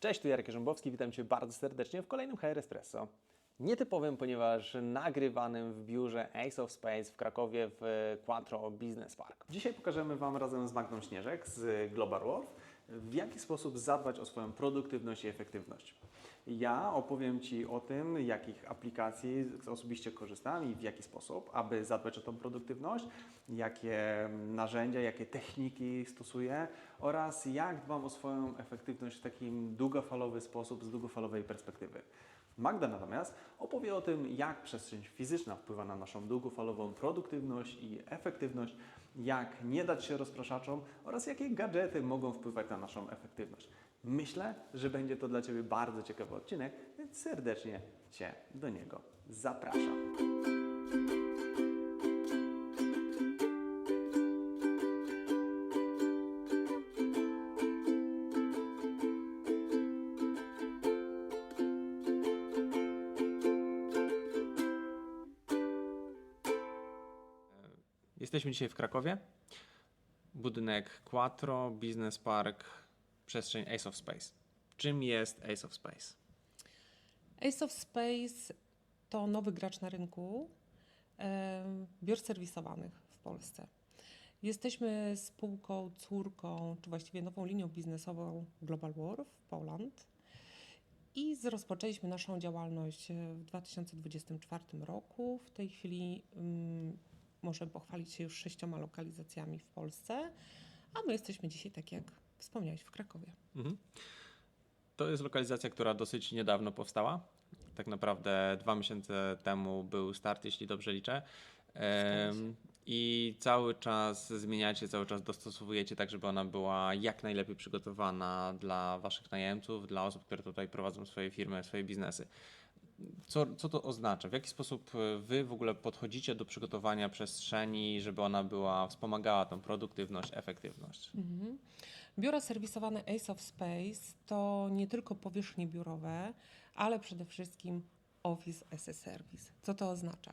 Cześć, tu Jarek Rzębowski, witam Cię bardzo serdecznie w kolejnym HR Espresso. Nietypowym, ponieważ nagrywanym w biurze Ace of Space w Krakowie w Quattro Business Park. Dzisiaj pokażemy Wam razem z Magdą Śnieżek z Global Wolf, w jaki sposób zadbać o swoją produktywność i efektywność. Ja opowiem Ci o tym, jakich aplikacji osobiście korzystam i w jaki sposób, aby zadbać o tą produktywność, jakie narzędzia, jakie techniki stosuję oraz jak dbam o swoją efektywność w takim długofalowy sposób, z długofalowej perspektywy. Magda natomiast opowie o tym, jak przestrzeń fizyczna wpływa na naszą długofalową produktywność i efektywność, jak nie dać się rozpraszaczom oraz jakie gadżety mogą wpływać na naszą efektywność. Myślę, że będzie to dla Ciebie bardzo ciekawy odcinek, więc serdecznie Cię do niego zapraszam. Jesteśmy dzisiaj w Krakowie. Budynek Quattro, Business Park, przestrzeń Ace of Space. Czym jest Ace of Space? Ace of Space to nowy gracz na rynku em, biur serwisowanych w Polsce. Jesteśmy spółką, córką, czy właściwie nową linią biznesową Global War w Poland i rozpoczęliśmy naszą działalność e, w 2024 roku. W tej chwili mm, możemy pochwalić się już sześcioma lokalizacjami w Polsce, a my jesteśmy dzisiaj, tak jak wspomniałeś, w Krakowie. Mhm. To jest lokalizacja, która dosyć niedawno powstała. Tak naprawdę dwa miesiące temu był start, jeśli dobrze liczę. Em, I cały czas zmieniacie, cały czas dostosowujecie tak, żeby ona była jak najlepiej przygotowana dla Waszych najemców, dla osób, które tutaj prowadzą swoje firmy, swoje biznesy. Co, co to oznacza? W jaki sposób e, Wy w ogóle podchodzicie do przygotowania przestrzeni, żeby ona była, wspomagała tą produktywność, efektywność? Biura serwisowane Ace of Space to nie tylko powierzchnie biurowe, ale przede wszystkim Office as a Service. Co to oznacza?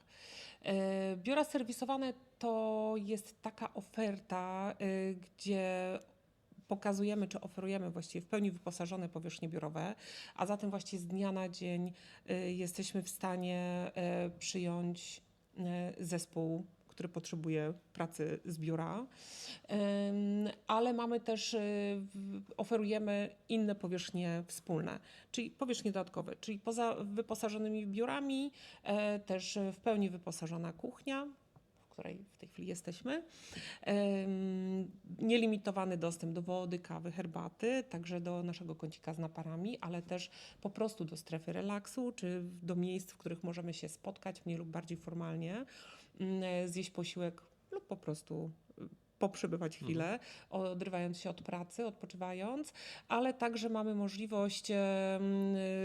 E, Biura serwisowane to jest taka oferta, e, gdzie pokazujemy, czy oferujemy właściwie w pełni wyposażone powierzchnie biurowe, a zatem właściwie z dnia na dzień e, jesteśmy w stanie e, przyjąć e, zespół, który potrzebuje pracy z biura, ale mamy też, oferujemy inne powierzchnie wspólne, czyli powierzchnie dodatkowe, czyli poza wyposażonymi biurami też w pełni wyposażona kuchnia, której w tej chwili jesteśmy. Nielimitowany dostęp do wody, kawy, herbaty, także do naszego kącika z naparami, ale też po prostu do strefy relaksu, czy do miejsc, w których możemy się spotkać mniej lub bardziej formalnie, mm, zjeść posiłek lub po prostu poprzebywać chwilę, odrywając się od pracy, odpoczywając, ale także mamy możliwość, y,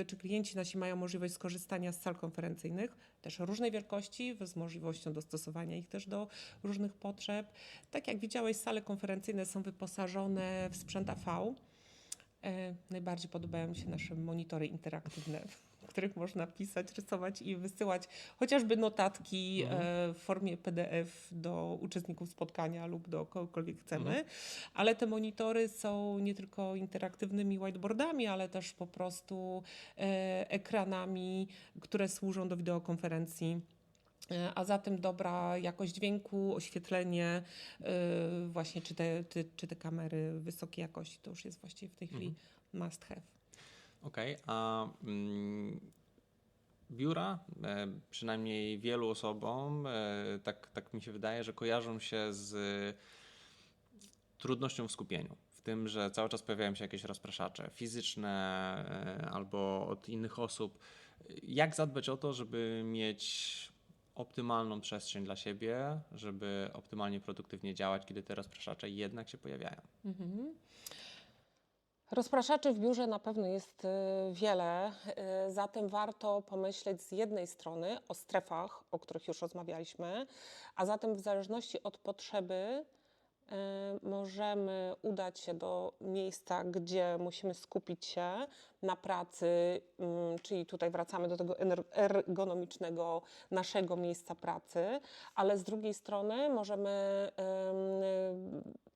czy klienci nasi mają możliwość skorzystania z sal konferencyjnych, też różnej wielkości, z możliwością dostosowania ich też do różnych potrzeb. Tak jak widziałeś, sale konferencyjne są wyposażone w sprzęt AV. E, Najbardziej podobają mi się nasze monitory interaktywne, których można pisać, rysować i wysyłać chociażby notatki e, w formie PDF do uczestników spotkania lub do kogokolwiek chcemy. Ale te monitory są nie tylko interaktywnymi whiteboardami, ale też po prostu e, ekranami, które służą do wideokonferencji. E, A zatem dobra jakość dźwięku, oświetlenie, właśnie czy te, czy, czy te kamery wysokiej jakości, to już jest właściwie w tej chwili must have. Okej, a mm, biura, e, przynajmniej wielu osobom, e, tak, tak mi się wydaje, że kojarzą się z trudnością w skupieniu. W tym, że cały czas pojawiają się jakieś rozpraszacze fizyczne e, albo od innych osób. Jak zadbać o to, żeby mieć optymalną przestrzeń dla siebie, żeby optymalnie produktywnie działać, kiedy te rozpraszacze jednak się pojawiają? Rozpraszaczy w biurze na pewno jest y, wiele, y, zatem warto pomyśleć z jednej strony o strefach, o których już rozmawialiśmy, a zatem w zależności od potrzeby możemy udać się do miejsca, gdzie musimy skupić się na pracy, mm, czyli tutaj wracamy do tego ergonomicznego naszego miejsca pracy, ale z drugiej strony możemy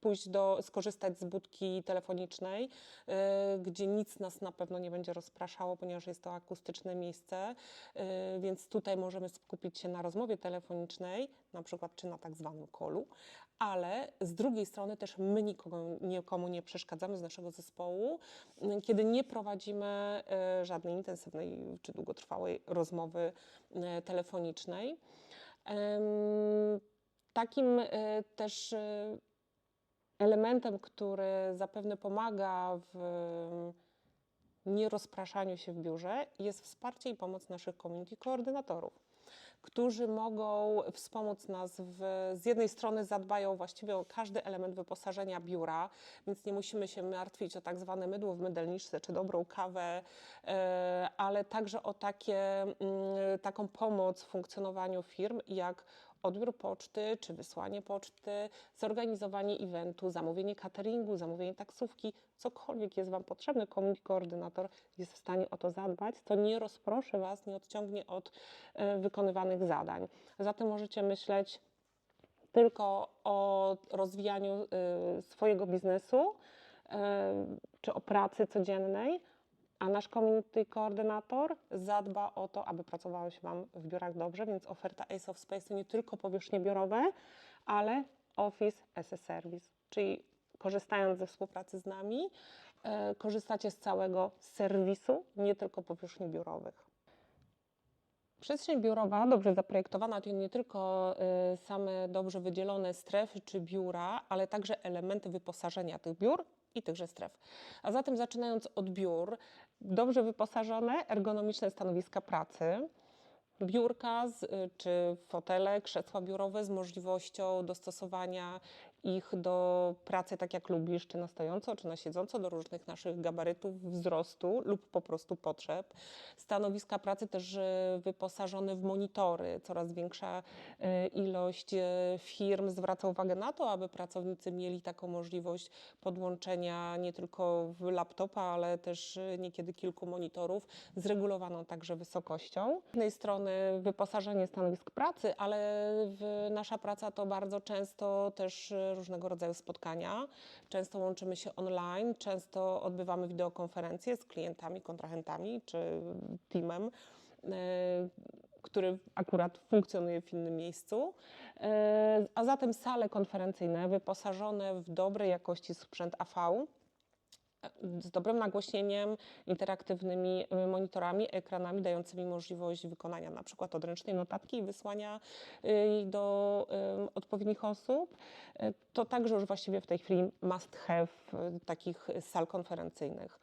pójść do, skorzystać z budki telefonicznej, e, gdzie nic nas na pewno nie będzie rozpraszało, ponieważ jest to akustyczne miejsce, e, więc tutaj możemy skupić się na rozmowie telefonicznej, na przykład czy na tak zwanym kolu, ale z drugiej strony też my nikogo, nikomu nie przeszkadzamy z naszego zespołu, m, kiedy nie prowadzimy e, żadnej intensywnej czy długotrwałej rozmowy e, telefonicznej. Takim e, też elementem, który zapewne pomaga w nierozpraszaniu się w biurze, jest wsparcie i pomoc naszych community koordynatorów, którzy mogą wspomóc nas w, z jednej strony zadbają właściwie o każdy element wyposażenia biura, więc nie musimy się martwić o tak zwane mydło w mydelniczce czy dobrą kawę, e, ale także o takie, mm, taką pomoc w funkcjonowaniu firm, jak odbiór poczty, czy wysłanie poczty, zorganizowanie eventu, zamówienie cateringu, zamówienie taksówki, cokolwiek jest Wam potrzebne, koordynator jest w stanie o to zadbać, to nie rozproszy Was, nie odciągnie od e, wykonywanych zadań. Zatem możecie myśleć tylko o rozwijaniu y, swojego biznesu y, czy o pracy codziennej, a nasz community koordynator zadba o to, aby pracowało się Wam w biurach dobrze, więc oferta Ace of Space to nie tylko powierzchnie biurowe, ale Office as a Service, czyli korzystając ze współpracy z nami, e, korzystacie z całego serwisu, nie tylko powierzchni biurowych. Przestrzeń biurowa, dobrze zaprojektowana, to nie tylko y, same dobrze wydzielone strefy czy biura, ale także elementy wyposażenia tych biur i tychże stref. A zatem zaczynając od biur, dobrze wyposażone, ergonomiczne stanowiska pracy, biurka z, y, czy fotele, krzesła biurowe z możliwością dostosowania ich do pracy tak jak lubisz, czy na stojąco, czy na siedząco, do różnych naszych gabarytów, wzrostu lub po prostu potrzeb. Stanowiska pracy też y, wyposażone w monitory. Coraz większa y, ilość firm zwraca uwagę na to, aby pracownicy mieli taką możliwość podłączenia nie tylko laptopa, ale też niekiedy kilku monitorów z regulowaną także wysokością. Z jednej strony wyposażenie stanowisk pracy, ale nasza praca to bardzo często też y, różnego rodzaju spotkania. Często łączymy się online, często odbywamy wideokonferencje z klientami, kontrahentami czy teamem. y, który akurat funkcjonuje w innym miejscu, E, a zatem sale konferencyjne wyposażone w dobrej jakości sprzęt AV, z dobrym nagłośnieniem, interaktywnymi y, monitorami, ekranami dającymi możliwość wykonania na przykład odręcznej notatki i wysłania y, jej do y, odpowiednich osób. To także już właściwie w tej chwili must have takich sal konferencyjnych.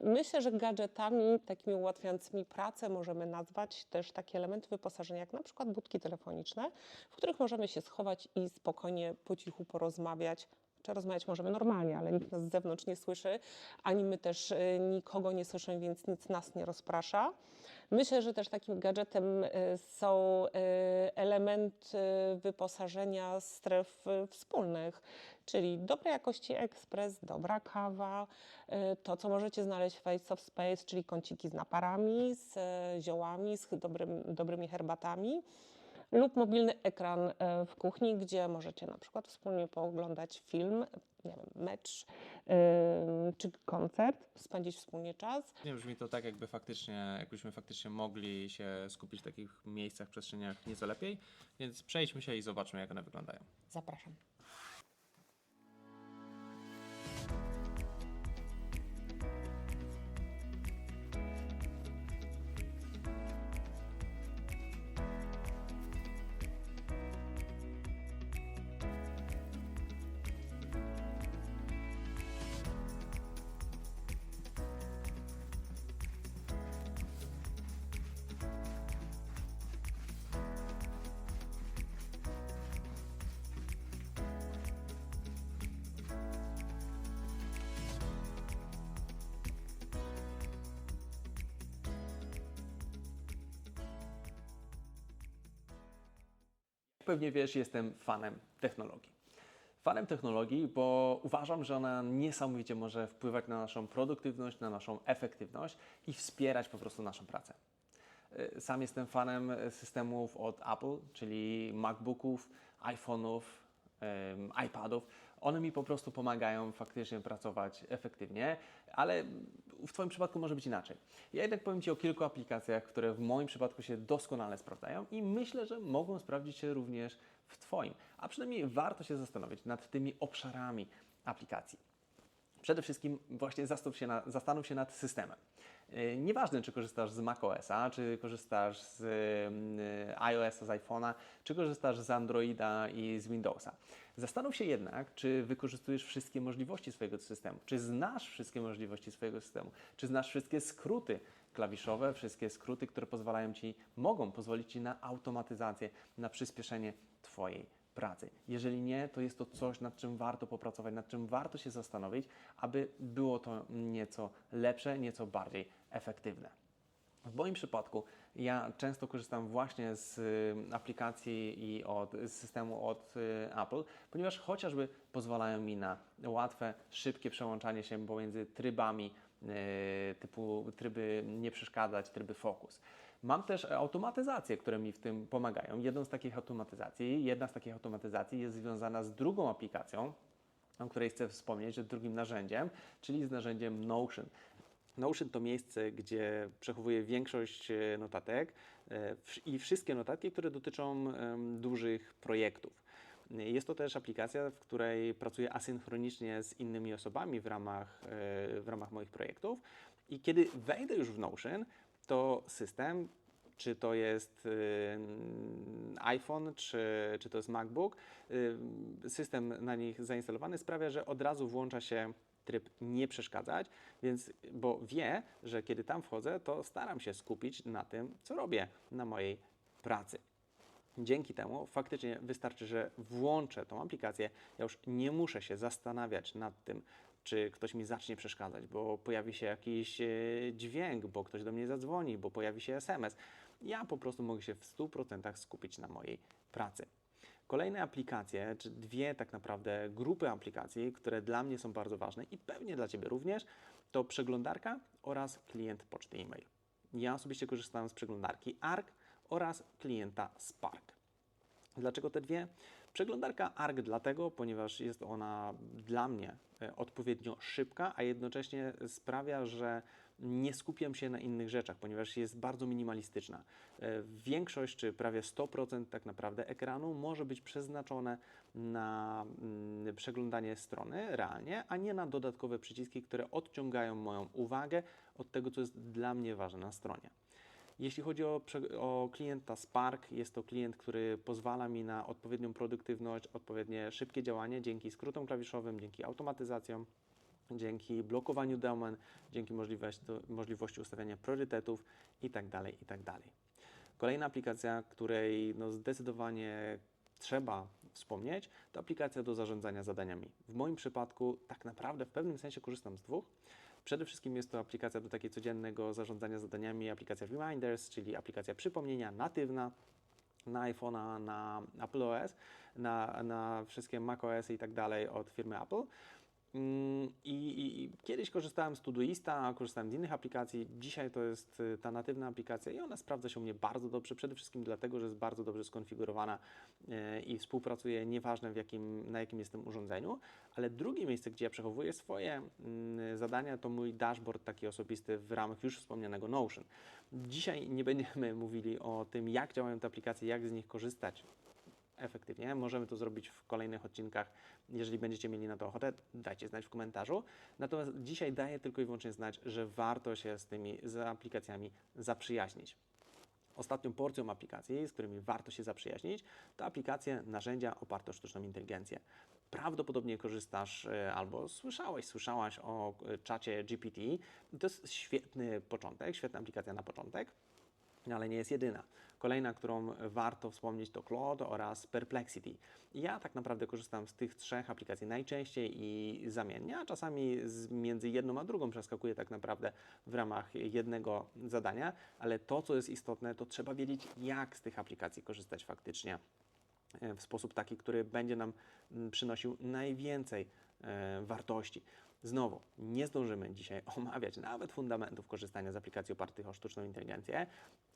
Myślę, że gadżetami takimi ułatwiającymi pracę możemy nazwać też takie elementy wyposażenia, jak na przykład budki telefoniczne, w których możemy się schować i spokojnie po cichu porozmawiać. Czy rozmawiać możemy normalnie, ale nikt nas z zewnątrz nie słyszy, ani my też y, nikogo nie słyszymy, więc nic nas nie rozprasza. Myślę, że też takim gadżetem y, są y, elementy wyposażenia stref wspólnych, czyli dobrej jakości ekspres, dobra kawa, to co możecie znaleźć w Face of Space, czyli kąciki z naparami, z ziołami, z dobrym, dobrymi herbatami lub mobilny ekran e, w kuchni, gdzie możecie na przykład wspólnie pooglądać film, nie wiem, mecz ym, czy koncert, spędzić wspólnie czas. Nie brzmi to tak, jakby faktycznie, jakbyśmy faktycznie mogli się skupić w takich miejscach, przestrzeniach nieco lepiej, więc przejdźmy się i zobaczmy, jak one wyglądają. Zapraszam. Pewnie wiesz, jestem fanem technologii. Fanem technologii, bo uważam, że ona niesamowicie może wpływać na naszą produktywność, na naszą efektywność i wspierać po prostu naszą pracę. Y, Sam jestem fanem systemów od Apple, czyli MacBooków, iPhone'ów, iPadów. One mi po prostu pomagają faktycznie pracować efektywnie, ale w Twoim przypadku może być inaczej. Ja jednak powiem Ci o kilku aplikacjach, które w moim przypadku się doskonale sprawdzają i myślę, że mogą sprawdzić się również w Twoim. A przynajmniej warto się zastanowić nad tymi obszarami aplikacji. Przede wszystkim właśnie zastanów się, na, zastanów się nad systemem. Yy, Nieważne, czy korzystasz z macOSa, czy korzystasz z yy, iOSa, z iPhone'a, czy korzystasz z Androida i z Windowsa. Zastanów się jednak, czy wykorzystujesz wszystkie możliwości swojego systemu, czy znasz wszystkie możliwości swojego systemu, czy znasz wszystkie skróty klawiszowe, wszystkie skróty, które pozwalają Ci, mogą pozwolić Ci na automatyzację, na przyspieszenie Twojej pracy. Jeżeli nie, to jest to coś, nad czym warto popracować, nad czym warto się zastanowić, aby było to nieco lepsze, nieco bardziej efektywne. W moim przypadku ja często korzystam właśnie z y, aplikacji i od, z systemu od y, Apple, ponieważ chociażby pozwalają mi na łatwe, szybkie przełączanie się pomiędzy trybami y, typu tryby nie przeszkadzać, tryby fokus. Mam też automatyzacje, które mi w tym pomagają. Jedną z takich automatyzacji, jedna z takich automatyzacji jest związana z drugą aplikacją, o której chcę wspomnieć, że drugim narzędziem, czyli z narzędziem Notion. Notion to miejsce, gdzie przechowuję większość e, notatek e, i wszystkie notatki, które dotyczą dużych projektów. Jest to też aplikacja, w której pracuję asynchronicznie z innymi osobami w ramach, e, w ramach moich projektów. I kiedy wejdę już w Notion, to system, czy to jest y, iPhone, czy, czy to jest MacBook, y, system na nich zainstalowany sprawia, że od razu włącza się tryb nie przeszkadzać, więc bo wie, że kiedy tam wchodzę, to staram się skupić na tym, co robię na mojej pracy. Dzięki temu faktycznie wystarczy, że włączę tą aplikację. Ja już nie muszę się zastanawiać nad tym, czy ktoś mi zacznie przeszkadzać, bo pojawi się jakiś e, dźwięk, bo ktoś do mnie zadzwoni, bo pojawi się SMS. Ja po prostu mogę się w 100% skupić na mojej pracy. Kolejne aplikacje, czy dwie tak naprawdę grupy aplikacji, które dla mnie są bardzo ważne i pewnie dla Ciebie również, to przeglądarka oraz klient poczty e-mail. Ja osobiście korzystałem z przeglądarki ARC oraz klienta Spark. Dlaczego te dwie? Przeglądarka ARC dlatego, ponieważ jest ona dla mnie e, odpowiednio szybka, a jednocześnie sprawia, że nie skupiam się na innych rzeczach, ponieważ jest bardzo minimalistyczna. E, Większość, czy prawie 100% tak naprawdę ekranu może być przeznaczone na mm, przeglądanie strony realnie, a nie na dodatkowe przyciski, które odciągają moją uwagę od tego, co jest dla mnie ważne na stronie. Jeśli chodzi o, o klienta Spark, jest to klient, który pozwala mi na odpowiednią produktywność, odpowiednie szybkie działanie dzięki skrótom klawiszowym, dzięki automatyzacjom, dzięki blokowaniu domen, dzięki możliwości, możliwości ustawiania priorytetów itd. itd. Kolejna aplikacja, której no zdecydowanie trzeba wspomnieć, to aplikacja do zarządzania zadaniami. W moim przypadku tak naprawdę w pewnym sensie korzystam z dwóch. Przede wszystkim jest to aplikacja do takiego codziennego zarządzania zadaniami, aplikacja Reminders, czyli aplikacja przypomnienia natywna na iPhone'a, na Apple OS, na, na wszystkie macOS i tak dalej od firmy Apple. Mm, I, i, I kiedyś korzystałem z Todoista, korzystałem z innych aplikacji. Dzisiaj to jest y, ta natywna aplikacja i ona sprawdza się u mnie bardzo dobrze, przede wszystkim dlatego, że jest bardzo dobrze skonfigurowana y, i współpracuje nieważne w jakim, na jakim jestem urządzeniu. Ale drugie miejsce, gdzie ja przechowuję swoje mm, zadania, to mój dashboard taki osobisty w ramach już wspomnianego Notion. Dzisiaj nie będziemy mówili o tym, jak działają te aplikacje, jak z nich korzystać efektywnie. Możemy to zrobić w kolejnych odcinkach. Jeżeli będziecie mieli na to ochotę, dajcie znać w komentarzu. Natomiast dzisiaj daję tylko i wyłącznie znać, że warto się z tymi z aplikacjami zaprzyjaźnić. Ostatnią porcją aplikacji, z którymi warto się zaprzyjaźnić, to aplikacje, narzędzia oparte o sztuczną inteligencję. Prawdopodobnie korzystasz e, albo słyszałeś, słyszałaś o e, czacie GPT. To jest świetny początek, świetna aplikacja na początek ale nie jest jedyna. Kolejna, którą warto wspomnieć, to Claude oraz Perplexity. Ja tak naprawdę korzystam z tych trzech aplikacji najczęściej i zamiennie, a czasami między jedną a drugą przeskakuję tak naprawdę w ramach jednego zadania, ale to, co jest istotne, to trzeba wiedzieć, jak z tych aplikacji korzystać faktycznie e, w sposób taki, który będzie nam przynosił najwięcej e, wartości. Znowu, nie zdążymy dzisiaj omawiać nawet fundamentów korzystania z aplikacji opartych o sztuczną inteligencję.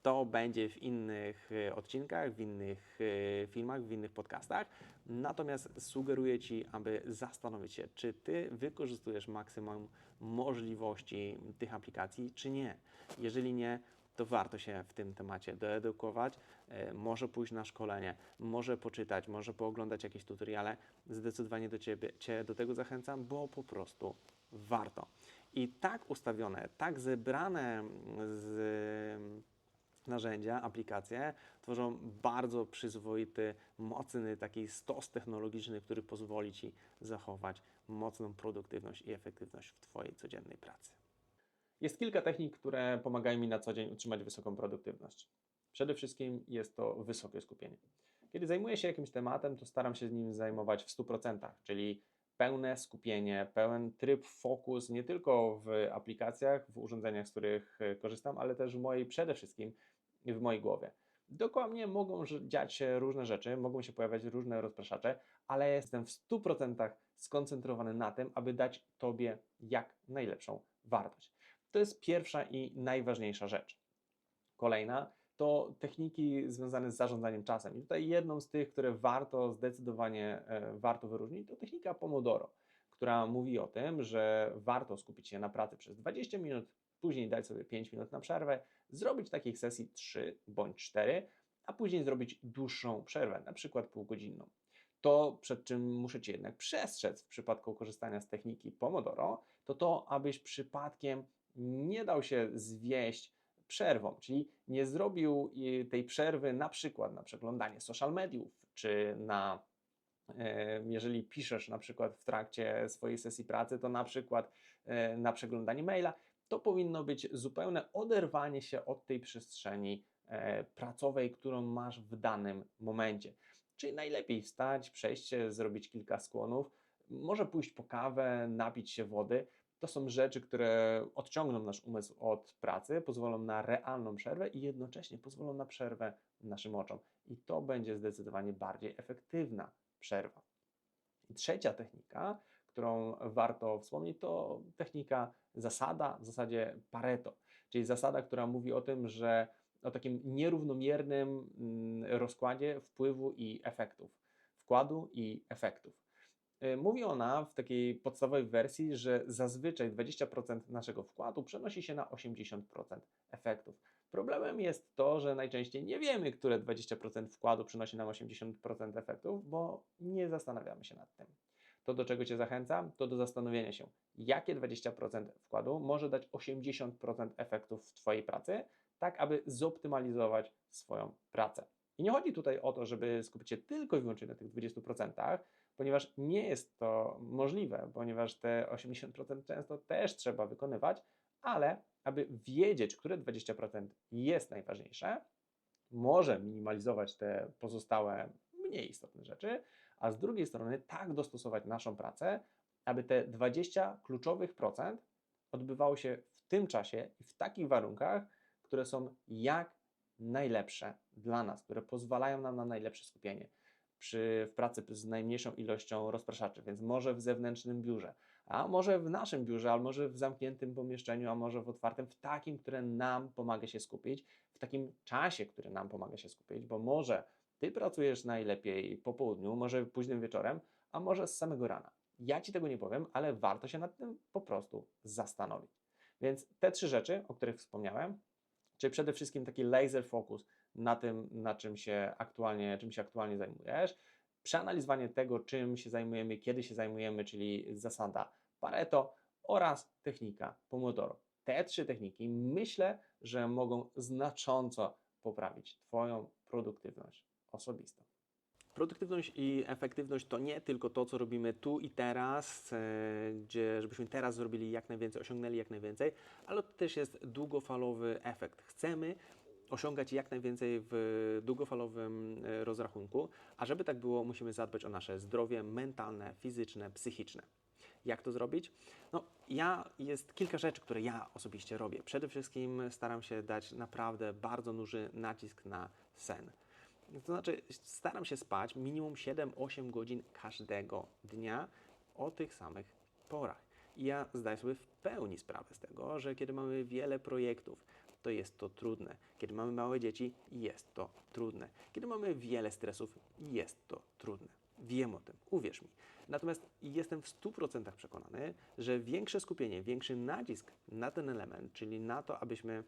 To będzie w innych e, odcinkach, w innych e, filmach, w innych podcastach. Natomiast sugeruję Ci, aby zastanowić się, czy Ty wykorzystujesz maksimum możliwości tych aplikacji, czy nie. Jeżeli nie, to warto się w tym temacie doedukować, e, może pójść na szkolenie, może poczytać, może pooglądać jakieś tutoriale. Zdecydowanie do Ciebie, Cię do tego zachęcam, bo po prostu warto. I tak ustawione, tak zebrane z narzędzia, aplikacje tworzą bardzo przyzwoity, mocny taki stos technologiczny, który pozwoli Ci zachować mocną produktywność i efektywność w Twojej codziennej pracy. Jest kilka technik, które pomagają mi na co dzień utrzymać wysoką produktywność. Przede wszystkim jest to wysokie skupienie. Kiedy zajmuję się jakimś tematem, to staram się nim zajmować w 100%, czyli pełne skupienie, pełen tryb fokus nie tylko w aplikacjach, w urządzeniach, z których e, korzystam, ale też w mojej przede wszystkim w mojej głowie. Dookoła mnie mogą dziać się różne rzeczy, mogą się pojawiać różne rozpraszacze, ale jestem w 100% skoncentrowany na tym, aby dać Tobie jak najlepszą wartość. To jest pierwsza i najważniejsza rzecz. Kolejna to techniki związane z zarządzaniem czasem. I tutaj jedną z tych, które warto zdecydowanie e, warto wyróżnić, to technika Pomodoro, która mówi o tym, że warto skupić się na pracy przez 20 minut, później dać sobie 5 minut na przerwę, zrobić takich sesji 3 bądź 4, a później zrobić dłuższą przerwę, na przykład półgodzinną. To, przed czym muszę jednak przestrzec w przypadku korzystania z techniki Pomodoro, to to, abyś przypadkiem nie dał się zwieść przerwą, czyli nie zrobił y, tej przerwy na przykład na przeglądanie social mediów, czy na, e, jeżeli piszesz na przykład w trakcie swojej sesji pracy, to na przykład e, na przeglądanie maila, to powinno być zupełne oderwanie się od tej przestrzeni e, pracowej, którą masz w danym momencie. Czyli najlepiej wstać, przejść zrobić kilka skłonów, może pójść po kawę, napić się wody. To są rzeczy, które odciągną nasz umysł od pracy, pozwolą na realną przerwę i jednocześnie pozwolą na przerwę naszym oczom. I to będzie zdecydowanie bardziej efektywna przerwa. I trzecia technika, którą warto wspomnieć, to technika zasada, w zasadzie Pareto, czyli zasada, która mówi o tym, że o takim nierównomiernym mm, rozkładzie wpływu i efektów, wkładu i efektów. Y, Mówi ona w takiej podstawowej wersji, że zazwyczaj 20% naszego wkładu przenosi się na 80% efektów. Problemem jest to, że najczęściej nie wiemy, które 20% wkładu przynosi nam 80% efektów, bo nie zastanawiamy się nad tym. To, do czego Cię zachęcam, to do zastanowienia się, jakie 20% wkładu może dać 80% efektów w Twojej pracy, tak aby zoptymalizować swoją pracę. I nie chodzi tutaj o to, żeby skupić się tylko i wyłącznie na tych 20%, ponieważ nie jest to możliwe, ponieważ te 80% często też trzeba wykonywać, ale aby wiedzieć, które 20% jest najważniejsze, może minimalizować te pozostałe mniej istotne rzeczy, a z drugiej strony tak dostosować naszą pracę, aby te 20 kluczowych procent odbywało się w tym czasie i w takich warunkach, które są jak najlepsze dla nas, które pozwalają nam na najlepsze skupienie przy, w pracy z najmniejszą ilością rozpraszaczy, więc może w zewnętrznym biurze, a może w naszym biurze, albo może w zamkniętym pomieszczeniu, a może w otwartym, w takim, które nam pomaga się skupić, w takim czasie, który nam pomaga się skupić, bo może ty pracujesz najlepiej po południu, może późnym wieczorem, a może z samego rana. Ja ci tego nie powiem, ale warto się nad tym po prostu zastanowić. Więc te trzy rzeczy, o których wspomniałem, czyli przede wszystkim taki laser focus na tym, na czym się aktualnie, czym się aktualnie zajmujesz, przeanalizowanie tego, czym się zajmujemy, kiedy się zajmujemy, czyli zasada Pareto oraz technika Pomodoro. Te trzy techniki myślę, że mogą znacząco poprawić Twoją produktywność osobistą. Produktywność i efektywność to nie tylko to, co robimy tu i teraz, e, gdzie żebyśmy teraz zrobili jak najwięcej, osiągnęli jak najwięcej, ale to też jest długofalowy efekt. Chcemy osiągać jak najwięcej w długofalowym e, rozrachunku, a żeby tak było, musimy zadbać o nasze zdrowie mentalne, fizyczne, psychiczne. Jak to zrobić? No, ja jest kilka rzeczy, które ja osobiście robię. Przede wszystkim staram się dać naprawdę bardzo duży nacisk na sen. To znaczy, staram się spać minimum 7-8 godzin każdego dnia o tych samych porach. I ja zdaję sobie w pełni sprawę z tego, że kiedy mamy wiele projektów, to jest to trudne. Kiedy mamy małe dzieci, jest to trudne. Kiedy mamy wiele stresów, jest to trudne. Wiem o tym, uwierz mi. Natomiast jestem w 100% przekonany, że większe skupienie, większy nacisk na ten element, czyli na to, abyśmy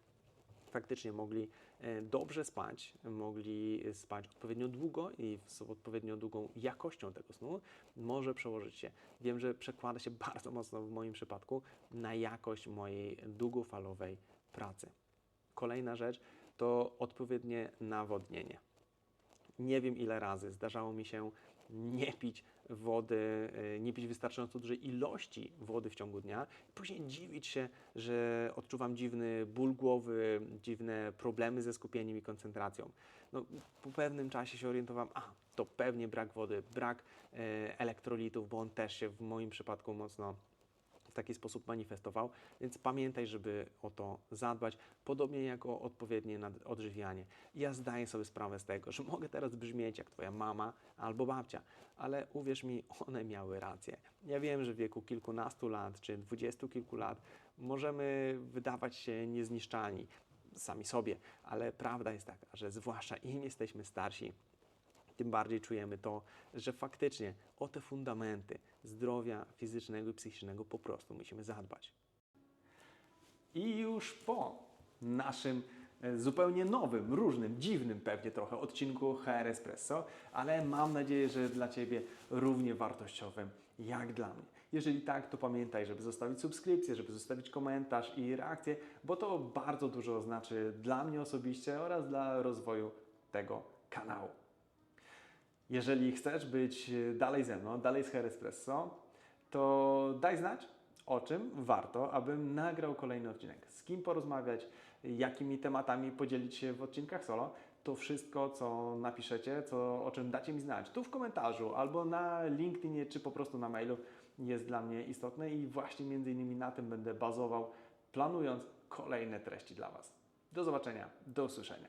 faktycznie mogli e, dobrze spać, mogli spać odpowiednio długo i z odpowiednio długą jakością tego snu, może przełożyć się. Wiem, że przekłada się bardzo mocno w moim przypadku na jakość mojej długofalowej pracy. Kolejna rzecz to odpowiednie nawodnienie. Nie wiem ile razy zdarzało mi się nie pić wody, y, nie pić wystarczająco dużej ilości wody w ciągu dnia, później dziwić się, że odczuwam dziwny ból głowy, dziwne problemy ze skupieniem i koncentracją. No, po pewnym czasie się orientowałem, a to pewnie brak wody, brak e, elektrolitów, bo on też się w moim przypadku mocno w taki sposób manifestował, więc pamiętaj, żeby o to zadbać, podobnie jak o odpowiednie odżywianie. Ja zdaję sobie sprawę z tego, że mogę teraz brzmieć jak Twoja mama albo babcia, ale uwierz mi, one miały rację. Ja wiem, że w wieku kilkunastu lat czy dwudziestu kilku lat możemy wydawać się niezniszczalni sami sobie, ale prawda jest taka, że zwłaszcza im jesteśmy starsi, tym bardziej czujemy to, że faktycznie o te fundamenty zdrowia fizycznego i psychicznego po prostu musimy zadbać. I już po naszym e, zupełnie nowym, różnym, dziwnym pewnie trochę odcinku HR Espresso, ale mam nadzieję, że dla Ciebie równie wartościowym jak dla mnie. Jeżeli tak, to pamiętaj, żeby zostawić subskrypcję, żeby zostawić komentarz i reakcję, bo to bardzo dużo znaczy dla mnie osobiście oraz dla rozwoju tego kanału. Jeżeli chcesz być e, dalej ze mną, dalej z Hair Espresso, to daj znać, o czym warto, abym nagrał kolejny odcinek. Z kim porozmawiać, jakimi tematami podzielić się w odcinkach solo. To wszystko, co napiszecie, co, o czym dacie mi znać, tu w komentarzu albo na LinkedInie, czy po prostu na mailu, jest dla mnie istotne i właśnie między innymi na tym będę bazował, planując kolejne treści dla Was. Do zobaczenia, do usłyszenia.